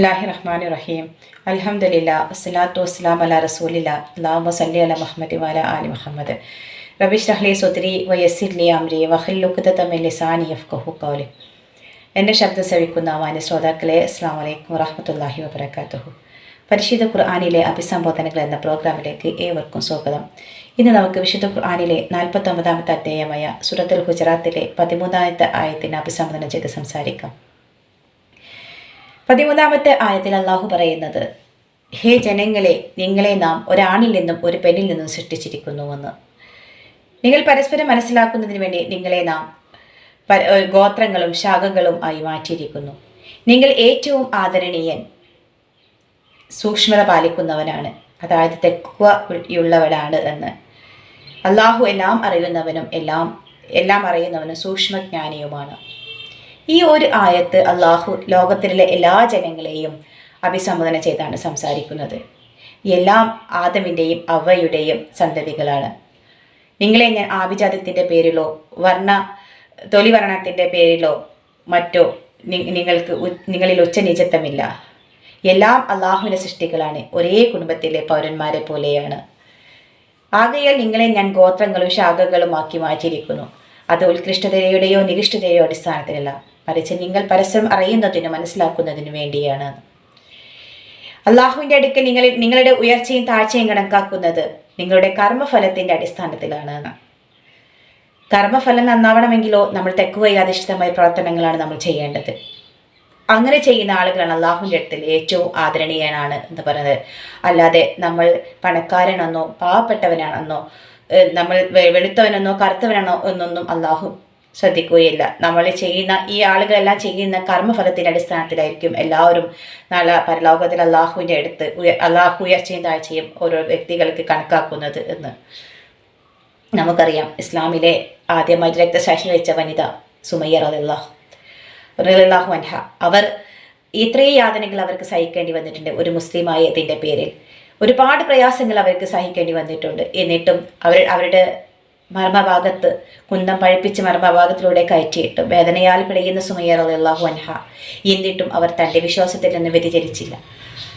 അല്ലാഹി റഹ്മാൻ റഹീം അൽഹംദുലില്ല അസ്സലാത്തു വസ്സലാം അല റസൂലില്ല അല്ലാഹുമ്മ സല്ലി അല മുഹമ്മദ് വാല അലി മുഹമ്മദ്. റബീഷ് റഹ്ലി സുദ്രി വയസ്സിർലി അമ്രി വഹല്ലുക്കുത തമ്മിൽ ലിസാനി യഫ്കഹു കൗലി എന്റെ ശബ്ദം ശ്രവിക്കുന്ന മാന്യ ശ്രോതാക്കളെ അസ്സാം വലൈക്കും വറഹമത്തല്ലാഹി വബർക്കാത്തുഹു പരിശുദ്ധ ഖുർആാനിലെ അഭിസംബോധനകൾ എന്ന പ്രോഗ്രാമിലേക്ക് ഏവർക്കും സ്വാഗതം. ഇന്ന് നമുക്ക് വിശുദ്ധ ഖുർആാനിലെ നാൽപ്പത്തൊമ്പതാമത്തെ അധ്യായമായ സുറത്തുൽ ഗുജറാത്തിലെ പതിമൂന്നാമത്തെ ആയത്തിന് അഭിസംബോധന ചെയ്ത് സംസാരിക്കാം. പതിമൂന്നാമത്തെ ആയത്തിൽ അള്ളാഹു പറയുന്നത് ഹേ ജനങ്ങളെ നിങ്ങളെ നാം ഒരാണിൽ നിന്നും ഒരു പെണ്ണിൽ നിന്നും സൃഷ്ടിച്ചിരിക്കുന്നുവെന്ന് നിങ്ങൾ പരസ്പരം മനസ്സിലാക്കുന്നതിന് വേണ്ടി നിങ്ങളെ നാം ഗോത്രങ്ങളും ശാഖകളും ആയി മാറ്റിയിരിക്കുന്നു. നിങ്ങൾ ഏറ്റവും ആദരണീയൻ സൂക്ഷ്മത പാലിക്കുന്നവനാണ്. അതായത് തെക്കുവയുള്ളവനാണ് എന്ന്. അള്ളാഹു എല്ലാം അറിയുന്നവനും എല്ലാം എല്ലാം അറിയുന്നവനും സൂക്ഷ്മജ്ഞാനിയുമാണ്. ഈ ഒരു ആയത്ത് അള്ളാഹു ലോകത്തിലെ എല്ലാ ജനങ്ങളെയും അഭിസംബോധന ചെയ്താണ് സംസാരിക്കുന്നത്. എല്ലാം ആദമിന്റെയും അവയുടെയും സന്തതികളാണ്. നിങ്ങളെ ഞാൻ ആഭിജാത്യത്തിന്റെ പേരിലോ വർണ തൊലിവർണത്തിന്റെ പേരിലോ മറ്റോ നിങ്ങൾക്ക് നിങ്ങളിൽ ഉച്ച നിജത്വമില്ല എല്ലാം അള്ളാഹുവിന്റെ സൃഷ്ടികളാണ്. ഒരേ കുടുംബത്തിലെ പൗരന്മാരെ പോലെയാണ്. ആകയാൽ നിങ്ങളെ ഞാൻ ഗോത്രങ്ങളും ശാഖകളും ആക്കി മാറ്റിയിരിക്കുന്നു. അത് ഉത്കൃഷ്ടതയുടെയോ നികൃഷ്ടതയോ അടിസ്ഥാനത്തിലല്ല. മറിച്ച് നിങ്ങൾ പരസ്യം അറിയുന്നതിനും മനസ്സിലാക്കുന്നതിനു വേണ്ടിയാണ്. അള്ളാഹുവിന്റെ അടുക്കൽ നിങ്ങൾ നിങ്ങളുടെ ഉയർച്ചയും താഴ്ചയും കണക്കാക്കുന്നത് നിങ്ങളുടെ കർമ്മഫലത്തിന്റെ അടിസ്ഥാനത്തിലാണ്. കർമ്മഫലം നന്നാവണമെങ്കിലോ നമ്മൾ തെക്കുവയാധിഷ്ഠിതമായ പ്രവർത്തനങ്ങളാണ് നമ്മൾ ചെയ്യേണ്ടത്. അങ്ങനെ ചെയ്യുന്ന ആളുകളാണ് അള്ളാഹുവിന്റെ അടുത്തിൽ ഏറ്റവും ആദരണീയനാണ് എന്ന് പറയുന്നത്. അല്ലാതെ നമ്മൾ പണക്കാരനെന്നോ പാവപ്പെട്ടവനാണെന്നോ നമ്മൾ വെളുത്തവനെന്നോ കറുത്തവനാണോ എന്നൊന്നും അള്ളാഹു ശ്രദ്ധിക്കുകയില്ല. നമ്മൾ ചെയ്യുന്ന ഈ ആളുകളെല്ലാം ചെയ്യുന്ന കർമ്മഫലത്തിന്റെ അടിസ്ഥാനത്തിലായിരിക്കും എല്ലാവരും നാളെ പരലോകത്തിൽ അള്ളാഹുവിന്റെ അടുത്ത് അള്ളാഹു ഉയർച്ചയും താഴ്ചയും ഓരോ വ്യക്തികൾക്ക് കണക്കാക്കുന്നത് എന്ന്. നമുക്കറിയാം ഇസ്ലാമിലെ ആദ്യമായി രക്തസാക്ഷി വെച്ച വനിത സുമയ്യ റലാഹു റളിയല്ലാഹു അൻഹ. അവർ ഇത്രയും യാതനകൾ അവർക്ക് സഹിക്കേണ്ടി വന്നിട്ടുണ്ട് ഒരു മുസ്ലിം ആയതിന്റെ പേരിൽ. ഒരുപാട് പ്രയാസങ്ങൾ അവർക്ക് സഹിക്കേണ്ടി വന്നിട്ടുണ്ട്. എന്നിട്ടും അവർ അവരുടെ മർമ്മഭാഗത്ത് കുന്തം പഴിപ്പിച്ച് മർമ്മഭാഗത്തിലൂടെ കയറ്റിയിട്ട് വേദനയാൽ പിടയുന്ന സുമയ്യ റളിയല്ലാഹു അൻഹ. എന്നിട്ടും അവർ തന്റെ വിശ്വാസത്തിൽ നിന്ന് വ്യതിചരിച്ചില്ല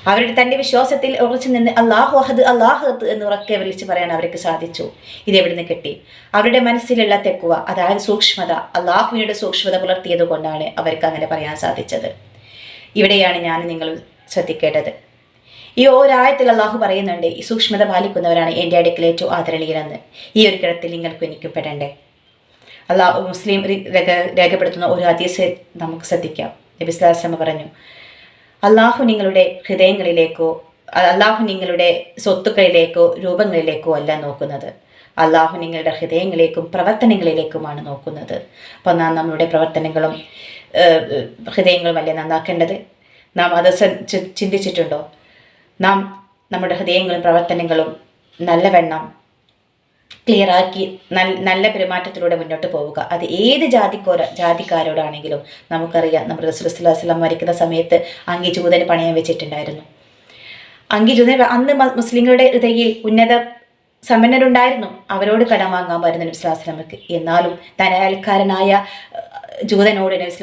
അവരുടെ തന്റെ വിശ്വാസത്തിൽ ഉറച്ചു നിന്ന് അള്ളാഹു അഹദ് അള്ളാഹത്ത് എന്ന് ഉറക്കെ വിളിച്ച് പറയാൻ അവർക്ക് സാധിച്ചു. ഇതെവിടുന്ന് കിട്ടി? അവരുടെ മനസ്സിലുള്ള തെക്കുവ അതായത് സൂക്ഷ്മത അള്ളാഹുവിനുടെ സൂക്ഷ്മത പുലർത്തിയത് കൊണ്ടാണ് അവർക്ക് അങ്ങനെ പറയാൻ സാധിച്ചത്. ഇവിടെയാണ് ഞാൻ നിങ്ങൾ ശ്രദ്ധിക്കേണ്ടത്. ഈ ഒരായത്തിൽ അള്ളാഹു പറയുന്നുണ്ട് ഈ സൂക്ഷ്മത പാലിക്കുന്നവരാണ് എന്റെ അടുക്കൽ ഏറ്റവും ആദരണീയരെന്ന്. ഈ ഒരു കിടത്തിൽ നിങ്ങൾക്ക് എനിക്കും പെടണ്ടേ അള്ളാഹു മുസ്ലിം രേഖ- രേഖപ്പെടുത്തുന്ന ഒരു ഹദീസ് നമുക്ക് ശ്രദ്ധിക്കാം. നബി സ്വല്ലല്ലാഹു അലൈഹി വസല്ലം പറഞ്ഞു അള്ളാഹു നിങ്ങളുടെ ഹൃദയങ്ങളിലേക്കോ അള്ളാഹു നിങ്ങളുടെ സ്വത്തുക്കളിലേക്കോ രൂപങ്ങളിലേക്കോ അല്ല നോക്കുന്നത്. അള്ളാഹു നിങ്ങളുടെ ഹൃദയങ്ങളിലേക്കും പ്രവർത്തനങ്ങളിലേക്കുമാണ് നോക്കുന്നത്. അപ്പോൾ നാം നമ്മുടെ പ്രവർത്തനങ്ങളും ഹൃദയങ്ങളും അല്ലേ നന്നാക്കേണ്ടത്? നാം അത് ചിന്തിച്ചിട്ടുണ്ടോ? നാം നമ്മുടെ ഹൃദയങ്ങളും പ്രവർത്തനങ്ങളും നല്ലവണ്ണം ക്ലിയറാക്കി നല്ല പെരുമാറ്റത്തിലൂടെ മുന്നോട്ട് പോവുക. അത് ഏത് ജാതിക്കോര ജാതിക്കാരോടാണെങ്കിലും നമുക്കറിയാം. നമ്മുടെ റസൂൽ വസ്ലാം മരിക്കുന്ന സമയത്ത് അങ്കി ജൂതന് പണയം വെച്ചിട്ടുണ്ടായിരുന്നു. അങ്കി ജൂതൻ അന്ന് മുസ്ലിങ്ങളുടെ ഹൃദയിൽ ഉന്നത സമ്പന്നരുണ്ടായിരുന്നു. അവരോട് കടം വാങ്ങാൻ വരുന്ന നബ്സ്ലാസ്ലമക്ക് എന്നാലും തനയാൽക്കാരനായ ജൂതനോട് നബി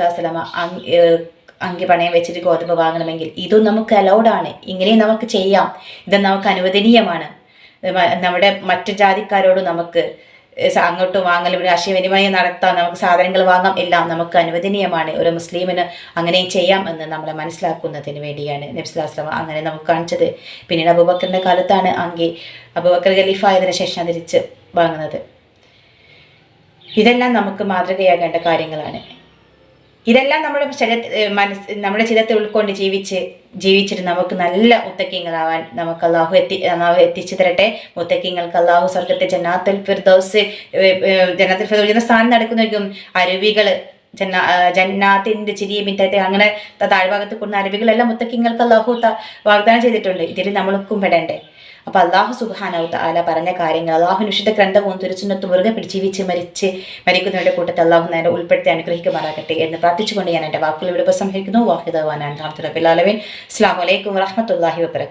അങ്കി പണയം വെച്ചിട്ട് ഗോതമ്പ് വാങ്ങണമെങ്കിൽ ഇതും നമുക്ക് അലൗഡാണ് ഇങ്ങനെയും നമുക്ക് ചെയ്യാം. ഇത് നമുക്ക് അനുവദനീയമാണ്. നമ്മുടെ മറ്റു ജാതിക്കാരോട് നമുക്ക് അങ്ങോട്ട് വാങ്ങലും ആശയവിനിമയം നടത്താം നമുക്ക് സാധനങ്ങൾ വാങ്ങാം എല്ലാം നമുക്ക് അനുവദനീയമാണ്. ഒരു മുസ്ലിമിന് അങ്ങനെ ചെയ്യാം എന്ന് നമ്മളെ മനസ്സിലാക്കുന്നതിന് വേണ്ടിയാണ് നബ്സുലാസ്ലാം അങ്ങനെ നമുക്ക് കാണിച്ചത്. പിന്നീട് അബൂബക്കറിന്റെ കാലത്താണ് അങ്കി അബൂബക്കർ ഖലീഫായതിനു ശേഷം തിരിച്ച് വാങ്ങുന്നത്. ഇതെല്ലാം നമുക്ക് മാതൃകയാകേണ്ട കാര്യങ്ങളാണ്. ഇതെല്ലാം നമ്മുടെ ശരീര മനസ്സ് നമ്മുടെ ചിരത്തെ ഉൾക്കൊണ്ട് ജീവിച്ച് ജീവിച്ചിട്ട് നമുക്ക് നല്ല മുത്തക്കിങ്ങളാവാൻ നമുക്ക് അള്ളാഹു എത്തി അള്ളാഹു എത്തിച്ചു തരട്ടെ. മുത്തക്കിങ്ങൾക്ക് അള്ളാഹു സ്വർഗത്തെ ജനാത്തുൽ ഫിർദൗസ് ജനാത്തുൽ ഫിർദോസ് സ്ഥാനം നടക്കുന്നവർക്കും അരുവികൾ ജന്ന ജന്നാത്തിന്റെ ചിരിയെ മിത്തത്തെ അങ്ങനെ താഴ്ഭാഗത്ത് കൂടുന്ന അരുവികളെല്ലാം മുത്തക്കിങ്ങൾക്ക് അള്ളാഹു വാഗ്ദാനം ചെയ്തിട്ടുണ്ട്. ഇതിൽ നമ്മൾക്കും പെടണ്ടേ. അപ്പൊ അള്ളാഹു സുബാനവ് താല പറഞ്ഞ കാര്യങ്ങൾ അള്ളാഹു വിശുദ്ധ ഗ്രന്ഥവും തിരുച്ചുന്നത്ത് മുറുകെ പിടിച്ച് ജീവിച്ച് മരിച്ച് മരിക്കുന്നവരുടെ കൂട്ടത്തിൽ അള്ളാഹു നേരെ ഉൾപ്പെടുത്തി അനുഗ്രഹിക്കുമാറാകട്ടെ എന്ന് പ്രാർത്ഥിച്ചുകൊണ്ട് ഞാൻ എന്റെ വാക്കുകൾ ഇവിടെ ഉപസംഹരിക്കുന്നു. വാഹിദ് അലവിൻ അസ്ലാം വലൈക്കും വറഹമത്തല്ലാഹി വബർക്കാത്തു